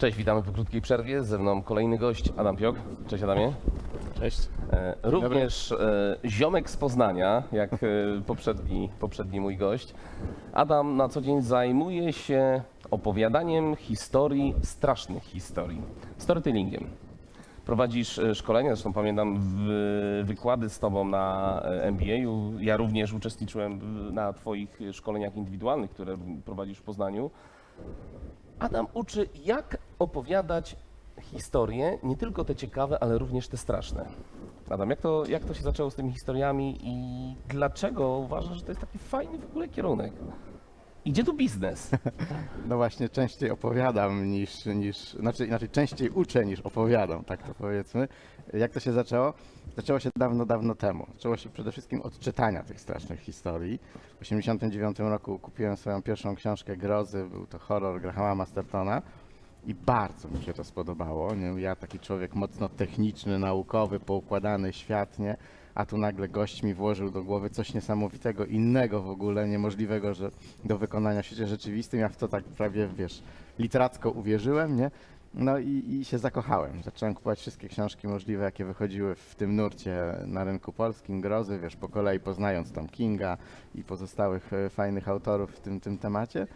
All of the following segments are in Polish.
Cześć, witamy po krótkiej przerwie. Ze mną kolejny gość, Adam Piok. Cześć Adamie. Cześć. E, Również e, ziomek z Poznania, jak e, poprzedni, poprzedni mój gość. Adam na co dzień zajmuje się opowiadaniem historii, strasznych historii, storytellingiem. Prowadzisz e, szkolenia, zresztą pamiętam w, wykłady z Tobą na e, MBA-u. Ja również uczestniczyłem w- na Twoich szkoleniach indywidualnych, które prowadzisz w Poznaniu. Adam uczy, jak opowiadać historie, nie tylko te ciekawe, ale również te straszne. Adam, jak to, jak to się zaczęło z tymi historiami i dlaczego uważasz, że to jest taki fajny w ogóle kierunek? I gdzie tu biznes? No właśnie, częściej opowiadam niż, niż znaczy inaczej, częściej uczę niż opowiadam, tak to powiedzmy. Jak to się zaczęło? Zaczęło się dawno, dawno temu. Zaczęło się przede wszystkim od czytania tych strasznych historii. W 1989 roku kupiłem swoją pierwszą książkę grozy, był to horror Grahama Mastertona. I bardzo mi się to spodobało. Nie? Ja taki człowiek mocno techniczny, naukowy, poukładany, światnie, a tu nagle gość mi włożył do głowy coś niesamowitego, innego w ogóle, niemożliwego, że do wykonania w świecie rzeczywistym. Ja w to tak prawie, wiesz, literacko uwierzyłem, nie? No i, i się zakochałem. Zacząłem kupować wszystkie książki możliwe, jakie wychodziły w tym nurcie na rynku polskim, grozy, wiesz, po kolei poznając tam Kinga i pozostałych e, fajnych autorów w tym, tym temacie.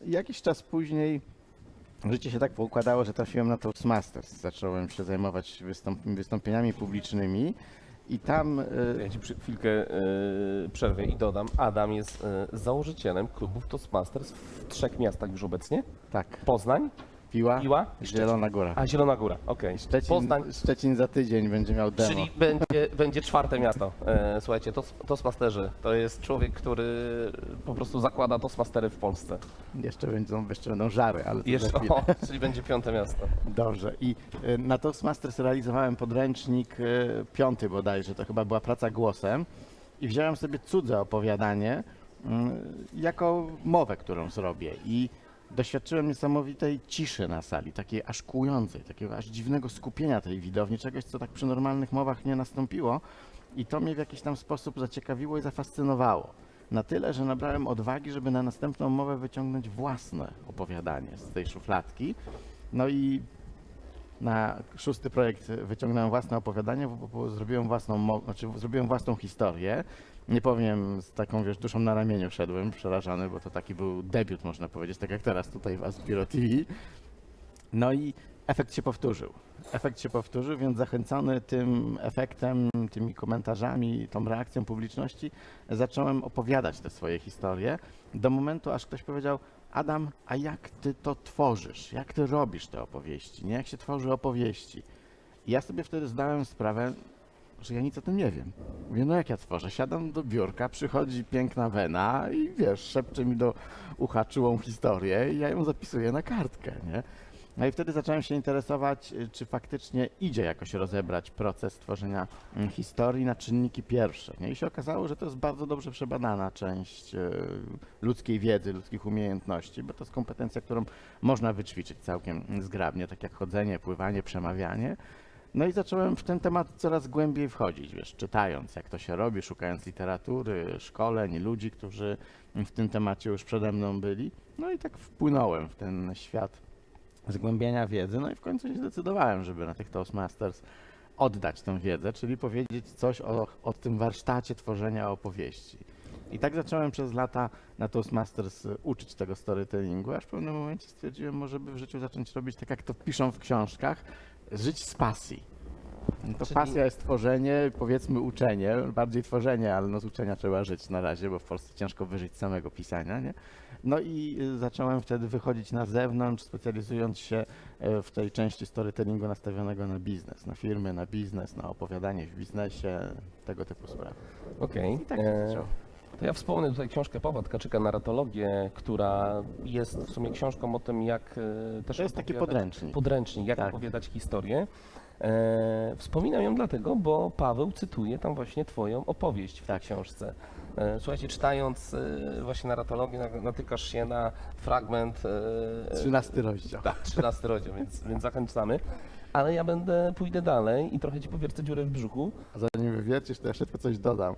I jakiś czas później Życie się tak poukładało, że trafiłem na Toastmasters. Zacząłem się zajmować wystąp wystąpieniami publicznymi i tam... y, Ja ci przy chwilkę yy, przerwę i dodam. Adam jest yy, założycielem klubów Toastmasters w trzech miastach już obecnie. tak, Poznań, Piła, Piła Zielona Góra. a Zielona Góra. Okej. Szczecin, Poznań, Szczecin za tydzień będzie miał demo. Czyli będzie, będzie czwarte miasto. E, słuchajcie, Tos- Toastmasterzy to jest człowiek, który po prostu zakłada Toastmastery w Polsce. Jeszcze, będą, jeszcze będą żary, ale to Jeszcze, za chwilę. o, czyli będzie piąte miasto. Dobrze. I y, na Toastmasters realizowałem podręcznik y, piąty bodajże, to chyba była praca głosem i wziąłem sobie cudze opowiadanie y, jako mowę, którą zrobię i doświadczyłem niesamowitej ciszy na sali, takiej aż kłującej, takiego aż dziwnego skupienia tej widowni, czegoś, co tak przy normalnych mowach nie nastąpiło i to mnie w jakiś tam sposób zaciekawiło i zafascynowało. Na tyle, że nabrałem odwagi, żeby na następną mowę wyciągnąć własne opowiadanie z tej szufladki. No i na szósty projekt wyciągnąłem własne opowiadanie, bo, zrobiłem własną, znaczy zrobiłem własną historię. Nie powiem, z taką wiesz, duszą na ramieniu szedłem, przerażony, bo to taki był debiut, można powiedzieć, tak jak teraz tutaj w Aspiro TV. No i efekt się powtórzył. Efekt się powtórzył, więc zachęcony tym efektem, tymi komentarzami, tą reakcją publiczności, zacząłem opowiadać te swoje historie. Do momentu, aż ktoś powiedział: Adam, a jak ty to tworzysz? Jak ty robisz te opowieści? Nie jak się tworzy opowieści? I ja sobie wtedy zdałem sprawę, że ja nic o tym nie wiem. Mówię, no jak ja tworzę? Siadam do biurka, przychodzi piękna wena i wiesz, szepcze mi do ucha czułą historię i ja ją zapisuję na kartkę, nie? No i wtedy zacząłem się interesować, y, czy faktycznie idzie jakoś rozebrać proces tworzenia mm, historii na czynniki pierwsze. Nie? I się okazało, że to jest bardzo dobrze przebadana część y, ludzkiej wiedzy, ludzkich umiejętności, bo to jest kompetencja, którą można wyćwiczyć całkiem zgrabnie, tak jak chodzenie, pływanie, przemawianie. No i zacząłem w ten temat coraz głębiej wchodzić, wiesz, czytając jak to się robi, szukając literatury, szkoleń, ludzi, którzy w tym temacie już przede mną byli. No i tak wpłynąłem w ten świat zgłębiania wiedzy, no i w końcu się zdecydowałem, żeby na tych Toastmasters oddać tę wiedzę, czyli powiedzieć coś o, o tym warsztacie tworzenia opowieści. I tak zacząłem przez lata na Toastmasters uczyć tego storytellingu, aż w pewnym momencie stwierdziłem, może by w życiu zacząć robić tak, jak to piszą w książkach, żyć z pasji. No To Czyli- pasja jest tworzenie, powiedzmy uczenie, bardziej tworzenie, ale no z uczenia trzeba żyć na razie, bo w Polsce ciężko wyżyć z samego pisania, nie? No i y, zacząłem wtedy wychodzić na zewnątrz, specjalizując się e, w tej części storytellingu nastawionego na biznes, na firmy, na biznes, na opowiadanie w biznesie, tego typu sprawy. Okej. I tak się E, zaczęło. To ja wspomnę tutaj książkę Pawła Tkaczyka, Narratologię, która jest w sumie książką o tym, jak e, też To jest taki podręcznik. podręcznik, jak Tak. opowiadać historię. E, wspominam ją dlatego, bo Paweł cytuje tam właśnie twoją opowieść w tej Tak. książce. E, słuchajcie, czytając e, właśnie narratologię, na- natykasz się na fragment... E, 13 rozdział. tak, 13 rozdział, więc, więc zachęcamy. Ale ja będę, pójdę dalej i trochę ci powiercę dziurę w brzuchu. A zanim wywiercisz, to ja szybko coś dodam.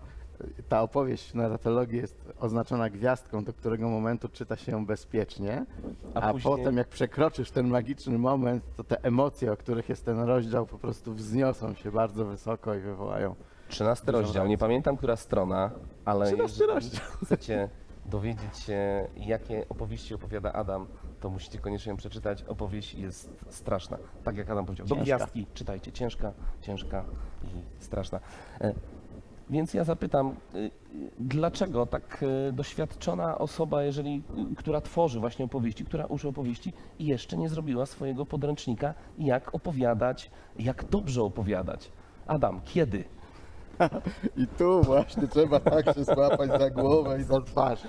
Ta opowieść w narratologii jest oznaczona gwiazdką, do którego momentu czyta się ją bezpiecznie, A a, później- potem jak przekroczysz ten magiczny moment, to te emocje, o których jest ten rozdział, po prostu wzniosą się bardzo wysoko i wywołają. 13 rozdział, nie pamiętam która strona, ale 13 jeżeli rozdział. chcecie dowiedzieć się, jakie opowieści opowiada Adam, to musicie koniecznie ją przeczytać. Opowieść jest straszna. Tak jak Adam powiedział. Do gwiazdki czytajcie. Ciężka, ciężka i straszna. Więc ja zapytam, y, y, dlaczego tak y, doświadczona osoba, jeżeli, która tworzy właśnie opowieści, która uczy opowieści, jeszcze nie zrobiła swojego podręcznika, jak opowiadać, jak dobrze opowiadać? Adam, kiedy? I tu właśnie trzeba tak się złapać za głowę i za twarz.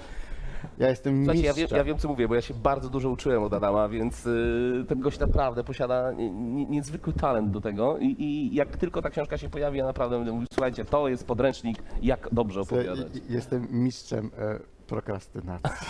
Ja jestem Słuchajcie, ja mistrzem. wiem, ja wiem co mówię, bo ja się bardzo dużo uczyłem od Adama, więc y, ten gość naprawdę posiada nie- nie- niezwykły talent do tego I, i jak tylko ta książka się pojawi, ja naprawdę będę mówił, słuchajcie, to jest podręcznik, jak dobrze opowiadać. I- i- Jestem mistrzem e, prokrastynacji.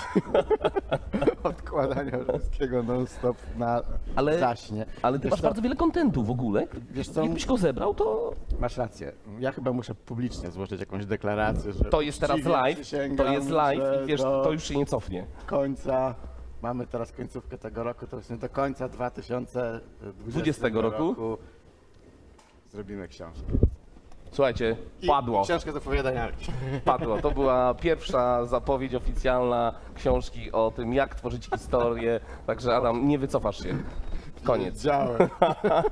Odkładania wszystkiego non-stop na Ale- zaśnie. Ale ty Wiesz masz co, bardzo wiele kontentu w ogóle. Wiesz co? Jakbyś go zebrał, to, Masz rację. Ja chyba muszę publicznie złożyć jakąś deklarację, że to jest teraz live, to jest live i wiesz, to już się nie cofnie. końca, mamy teraz końcówkę tego roku, to właśnie do końca 2020 20 roku. zrobimy książkę. Słuchajcie, padło, Książkę z opowiadaniami. padło. To była pierwsza zapowiedź oficjalna książki o tym, jak tworzyć historię. Także Adam, nie wycofasz się. Koniec. Wiedziałem.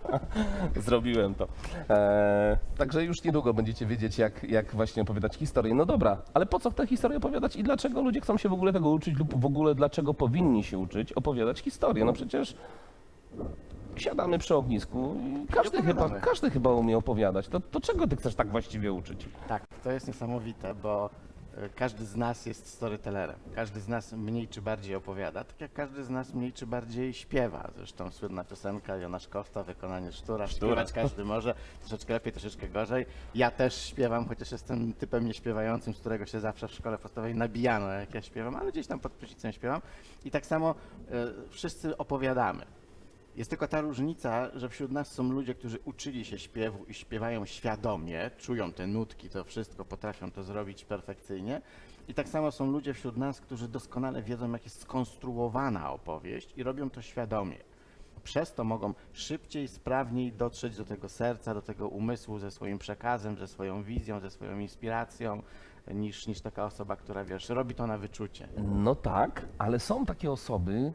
Zrobiłem to. Eee, także już niedługo będziecie wiedzieć, jak, jak właśnie opowiadać historię. No dobra, ale po co tę historię opowiadać i dlaczego ludzie chcą się w ogóle tego uczyć lub w ogóle dlaczego powinni się uczyć opowiadać historię? No przecież siadamy przy ognisku i każdy chyba, opowiadamy. każdy chyba umie opowiadać. To, to czego ty chcesz tak właściwie uczyć? Tak, to jest niesamowite, bo e, każdy z nas jest storytellerem. Każdy z nas mniej czy bardziej opowiada, tak jak każdy z nas mniej czy bardziej śpiewa. Zresztą słynna piosenka Jona Szkowca, wykonanie sztura, śpiewać każdy może, troszeczkę lepiej, troszeczkę gorzej. Ja też śpiewam, chociaż jestem typem nieśpiewającym, z którego się zawsze w szkole podstawowej nabijano, jak ja śpiewam, ale gdzieś tam pod prysznicem śpiewam. I tak samo e, wszyscy opowiadamy. Jest tylko ta różnica, że wśród nas są ludzie, którzy uczyli się śpiewu i śpiewają świadomie, czują te nutki, to wszystko, potrafią to zrobić perfekcyjnie. I tak samo są ludzie wśród nas, którzy doskonale wiedzą, jak jest skonstruowana opowieść i robią to świadomie. Przez to mogą szybciej, sprawniej dotrzeć do tego serca, do tego umysłu ze swoim przekazem, ze swoją wizją, ze swoją inspiracją, niż, niż taka osoba, która wiesz, robi to na wyczucie. No tak, ale są takie osoby, y,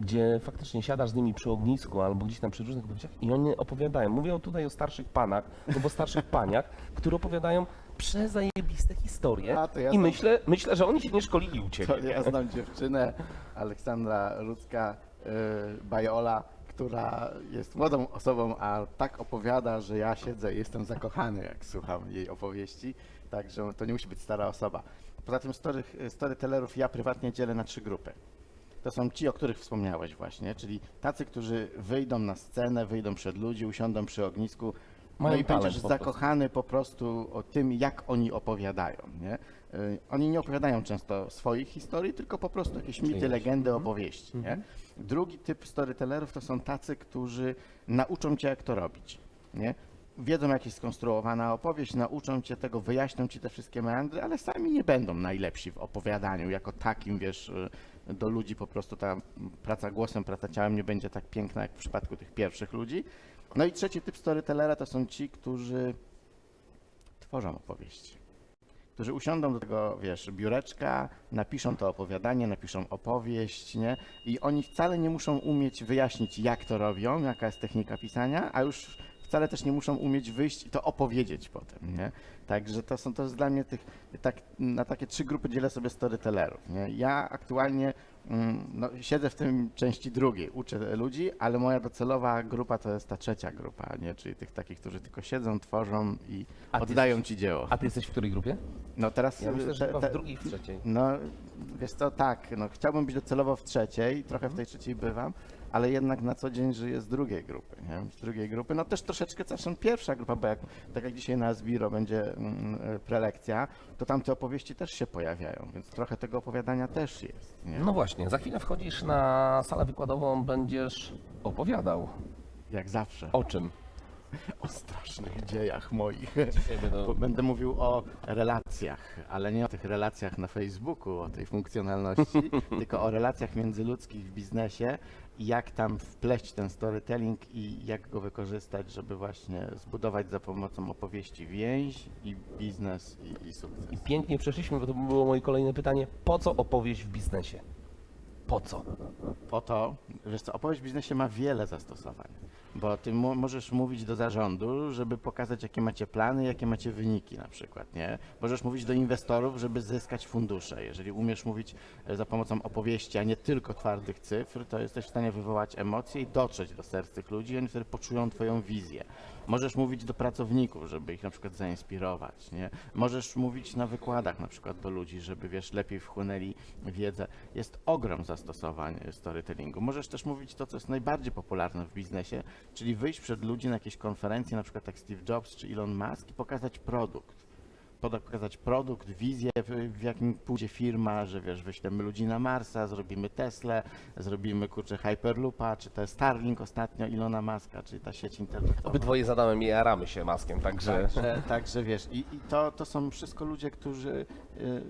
gdzie faktycznie siadasz z nimi przy ognisku albo gdzieś tam przy różnych opowieściach i oni opowiadają. Mówię tutaj o starszych panach albo starszych paniach, które opowiadają przezajebiste historie A, to ja i znam- myślę, myślę, że oni się nie szkolili u ciebie. To ja znam dziewczynę, Aleksandra Rudzka, y, Bajola, która jest młodą osobą, a tak opowiada, że ja siedzę i jestem zakochany, jak słucham jej opowieści. Także to nie musi być stara osoba. Poza tym story, storytellerów ja prywatnie dzielę na trzy grupy. To są ci, o których wspomniałeś właśnie, czyli tacy, którzy wyjdą na scenę, wyjdą przed ludzi, usiądą przy ognisku, no Mają i talent będziesz po prostu. zakochany po prostu o tym, jak oni opowiadają. Nie? Y, Oni nie opowiadają często swoich historii, tylko po prostu jakieś mity, Czyjeś. legendy, Mhm. opowieści. Nie? Drugi typ storytellerów to są tacy, którzy nauczą cię, jak to robić. Nie? Wiedzą, jak jest skonstruowana opowieść, nauczą cię tego, wyjaśnią ci te wszystkie meandry, ale sami nie będą najlepsi w opowiadaniu jako takim, wiesz, y, do ludzi po prostu ta praca głosem, praca ciałem nie będzie tak piękna jak w przypadku tych pierwszych ludzi. No i trzeci typ storytellera to są ci, którzy tworzą opowieści. Którzy usiądą do tego, wiesz, biureczka, napiszą to opowiadanie, napiszą opowieść, nie? I oni wcale nie muszą umieć wyjaśnić, jak to robią, jaka jest technika pisania, a już wcale też nie muszą umieć wyjść i to opowiedzieć potem, nie? Także to są to jest dla mnie tych, tak, na takie trzy grupy dzielę sobie storytellerów, nie? Ja aktualnie mm, no, siedzę w tym części drugiej, uczę ludzi, ale moja docelowa grupa to jest ta trzecia grupa, nie? Czyli tych takich, którzy tylko siedzą, tworzą i A oddają jesteś- ci dzieło. A ty jesteś w której grupie? No teraz Ja myślę, że te- te- w drugiej, w trzeciej. no, wiesz co, tak, no, chciałbym być docelowo w trzeciej, trochę w tej trzeciej bywam, ale jednak na co dzień żyję z drugiej grupy, nie? Z drugiej grupy, no też troszeczkę zresztą pierwsza grupa, bo jak, tak jak dzisiaj na Zbiro będzie mm, e, prelekcja, to tam te opowieści też się pojawiają, więc trochę tego opowiadania też jest, nie? No właśnie, za chwilę wchodzisz na salę wykładową, będziesz opowiadał. Jak zawsze. O czym? o strasznych dziejach moich. Będą- Będę mówił o relacjach, ale nie o tych relacjach na Facebooku, o tej funkcjonalności, tylko o relacjach międzyludzkich w biznesie jak tam wpleść ten storytelling i jak go wykorzystać, żeby właśnie zbudować za pomocą opowieści więź i biznes i, i sukces. I pięknie przeszliśmy, bo to było moje kolejne pytanie. Po co opowieść w biznesie? Po co? Po to, wiesz co, opowieść w biznesie ma wiele zastosowań, bo ty mo- możesz mówić do zarządu, żeby pokazać, jakie macie plany, jakie macie wyniki na przykład, nie? Możesz mówić do inwestorów, żeby zyskać fundusze. Jeżeli umiesz mówić e, za pomocą opowieści, a nie tylko twardych cyfr, to jesteś w stanie wywołać emocje i dotrzeć do serc tych ludzi oni wtedy poczują twoją wizję. Możesz mówić do pracowników, żeby ich na przykład zainspirować, nie? Możesz mówić na wykładach na przykład do ludzi, żeby, wiesz, lepiej wchłonęli wiedzę. Jest ogrom zastosowań storytellingu. Możesz też mówić to, co jest najbardziej popularne w biznesie, czyli wyjść przed ludzi na jakieś konferencje, na przykład jak Steve Jobs czy Elon Musk i pokazać produkt. Pokazać produkt, wizję, w, jakim pójdzie firma, że wiesz, wyślemy ludzi na Marsa, zrobimy Tesla, zrobimy kurczę Hyperloopa, czy te Starlink ostatnio Ilona Muska, czy ta sieć internetowa. Obydwoje z Adamem i jaramy się maskiem, także... Także, także wiesz, i, i to, to są wszystko ludzie, którzy y,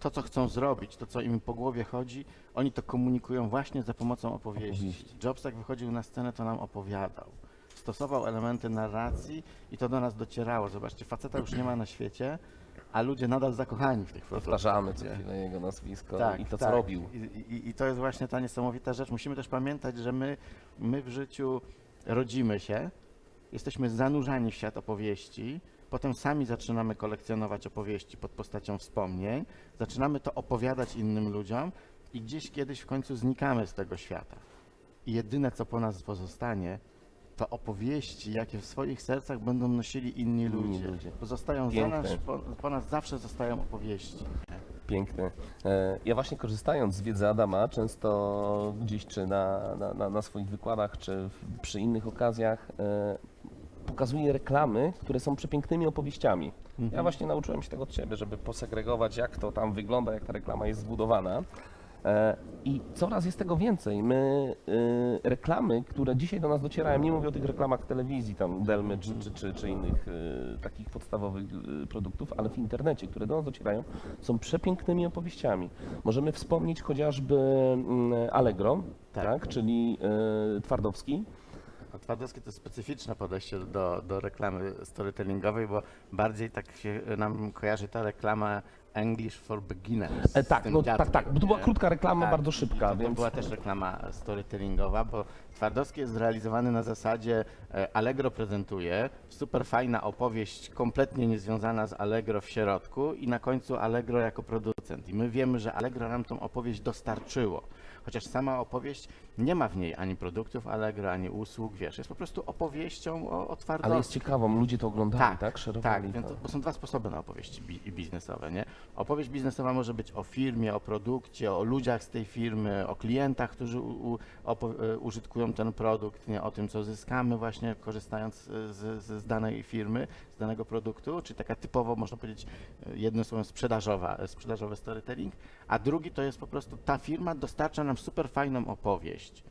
to, co chcą zrobić, to, co im po głowie chodzi, oni to komunikują właśnie za pomocą opowieści. Opowieści. Jobs, jak wychodził na scenę, to nam opowiadał. Stosował elementy narracji i to do nas docierało. Zobaczcie, faceta już nie ma na świecie, a ludzie nadal zakochani w tych. Powtarzamy co chwilę jego nazwisko Tak, i to, tak. co robił. I, i, I to jest właśnie ta niesamowita rzecz. Musimy też pamiętać, że my, my w życiu rodzimy się, jesteśmy zanurzani w świat opowieści, potem sami zaczynamy kolekcjonować opowieści pod postacią wspomnień, zaczynamy to opowiadać innym ludziom i gdzieś kiedyś w końcu znikamy z tego świata. I jedyne, co po nas pozostanie, to opowieści, jakie w swoich sercach będą nosili inni ludzie. ludzie. Pozostają za Piękne. nas, po, po nas zawsze zostają opowieści. Piękny. E, Ja właśnie korzystając z wiedzy Adama, często gdzieś czy na, na, na, swoich wykładach, czy przy innych okazjach e, pokazuję reklamy, które są przepięknymi opowieściami. Ja właśnie nauczyłem się tego od Ciebie, żeby posegregować, jak to tam wygląda, jak ta reklama jest zbudowana. E, I coraz jest tego więcej. My e, reklamy, które dzisiaj do nas docierają, nie mówię o tych reklamach telewizji, tam Delmy czy, czy, czy, czy innych e, takich podstawowych e, produktów, ale w internecie, które do nas docierają, są przepięknymi opowieściami. Możemy wspomnieć chociażby mm, Allegro, tak. Tak. czyli e, Twardowski. To specyficzne podejście do, do reklamy storytellingowej, bo bardziej tak się nam kojarzy ta reklama English for Beginners. E, tak, no, tak, tak, bo to była krótka reklama, Tak, bardzo szybka, To więc była też reklama storytellingowa, bo Twardowski jest zrealizowany na zasadzie e, Allegro prezentuje, super fajna opowieść, kompletnie niezwiązana z Allegro w środku i na końcu Allegro jako producent. I my wiemy, że Allegro nam tą opowieść dostarczyło. Chociaż sama opowieść nie ma w niej ani produktów Allegro, ani usług, wiesz, jest po prostu opowieścią o, o ale jest ciekawą, ludzie to oglądali, tak? Tak, tak, więc to, bo są dwa sposoby na opowieści bi- biznesowe, nie? Opowieść biznesowa może być o firmie, o produkcie, o ludziach z tej firmy, o klientach, którzy u, u, e, użytkują ten produkt, nie? O tym, co zyskamy właśnie korzystając z, z, z danej firmy, z danego produktu, czyli taka typowo, można powiedzieć, e, jednym słowem sprzedażowa, e, sprzedażowy storytelling, a drugi to jest po prostu ta firma dostarcza nam super fajną opowieść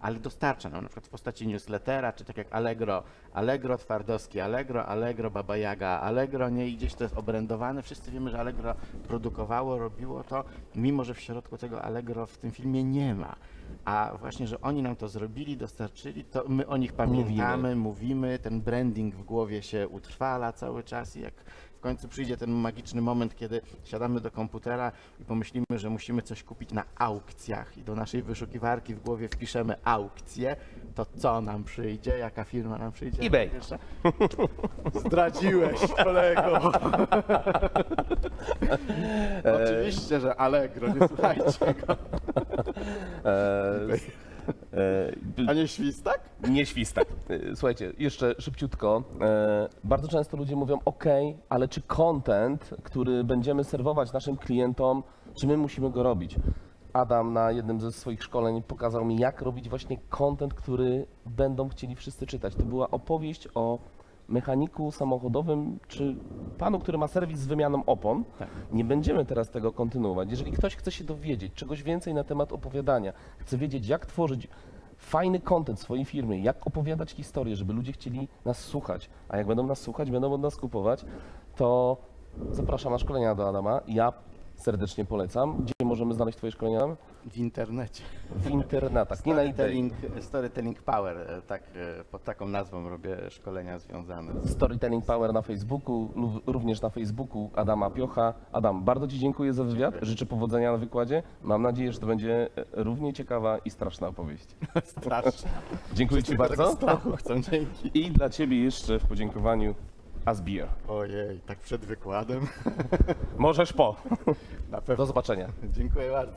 ale dostarcza nam na przykład w postaci newslettera, czy tak jak Allegro, Allegro Twardowski, Allegro, Allegro Baba Jaga, Allegro, nie, i gdzieś to jest obrędowane. Wszyscy wiemy, że Allegro produkowało, robiło to, mimo że w środku tego Allegro w tym filmie nie ma. A właśnie, że oni nam to zrobili, dostarczyli, to my o nich pamiętamy, mówimy, ten branding w głowie się utrwala cały czas i jak końcu przyjdzie ten magiczny moment, kiedy siadamy do komputera i pomyślimy, że musimy coś kupić na aukcjach i do naszej wyszukiwarki w głowie wpiszemy aukcje, to co nam przyjdzie? Jaka firma nam przyjdzie? eBay. Zdradziłeś, kolego. Oczywiście, że Allegro, nie słuchajcie go. E, A nie świstak? Nie świstak. Y, Słuchajcie, jeszcze szybciutko. E, bardzo często ludzie mówią, OK, ale czy content, który będziemy serwować naszym klientom, czy my musimy go robić? Adam na jednym ze swoich szkoleń pokazał mi, jak robić właśnie content, który będą chcieli wszyscy czytać. To była opowieść o mechaniku samochodowym, czy panu, który ma serwis z wymianą opon. Tak. Nie będziemy teraz tego kontynuować. Jeżeli ktoś chce się dowiedzieć czegoś więcej na temat opowiadania, chce wiedzieć, jak tworzyć fajny content swojej firmy, jak opowiadać historię, żeby ludzie chcieli nas słuchać, a jak będą nas słuchać, będą od nas kupować, to zapraszam na szkolenia do Adama. Ja serdecznie polecam. Gdzie możemy znaleźć Twoje szkolenia? W internecie. W internetach, nie na. Storytelling, storytelling Power, e, tak, e, pod taką nazwą robię szkolenia związane z Storytelling Power na Facebooku, lub również na Facebooku Adama Piocha. Adam, bardzo Ci dziękuję za wywiad. Życzę powodzenia na wykładzie. Mam nadzieję, że to będzie e, równie ciekawa i straszna opowieść. straszne. Dziękuję Ci bardzo. Strachu chcą, dzięki. I dla Ciebie jeszcze w podziękowaniu Asbeer. Ojej, tak przed wykładem. Możesz po. Na pewno. Do zobaczenia. Dziękuję bardzo.